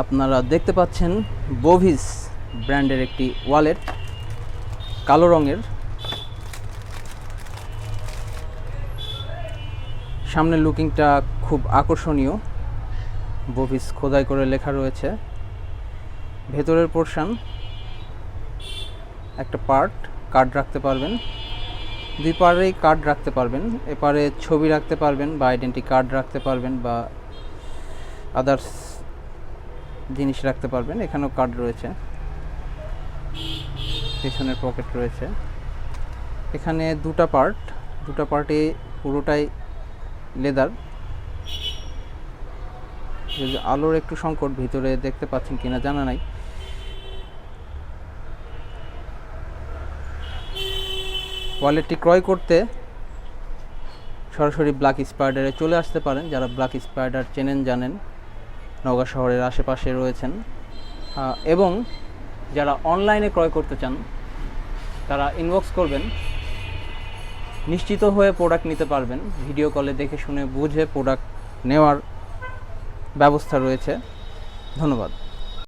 আপনারা দেখতে পাচ্ছেন বোভিস ব্র্যান্ডের একটি ওয়ালেট কালো রঙের। সামনের লুকিংটা খুব আকর্ষণীয়। বোভিস খোদাই করে লেখা রয়েছে। ভেতরের পোর্শন একটা পার্ট কার্ড রাখতে পারবেন। দুই পারেই কার্ড রাখতে পারবেন। এপারে ছবি রাখতে পারবেন বা আইডেন্টি কার্ড রাখতে পারবেন বা আদার্স জিনিস রাখতে পারবেন। এখানেও কার্ড রয়েছে। পেছনের পকেট রয়েছে। এখানে দুটা পার্ট দুটা পার্টে পুরোটাই লেদার যদি আলোর একটু সংকট ভিতরে দেখতে পাচ্ছেন কিনা জানা নাই। ওয়ালেটটি ক্রয় করতে সরাসরি ব্ল্যাক স্পাইডারে চলে আসতে পারেন। যারা ব্ল্যাক স্পাইডার চেনেন, জানেন। নওগাঁ শহরের আশেপাশে রয়েছেন। এবং যারা অনলাইনে ক্রয় করতে চান, তারা ইনবক্স করবেন। নিশ্চিত হয়ে প্রোডাক্ট নিতে পারবেন। ভিডিও কলে দেখে শুনে বুঝে প্রোডাক্ট নেওয়ার ব্যবস্থা রয়েছে। ধন্যবাদ।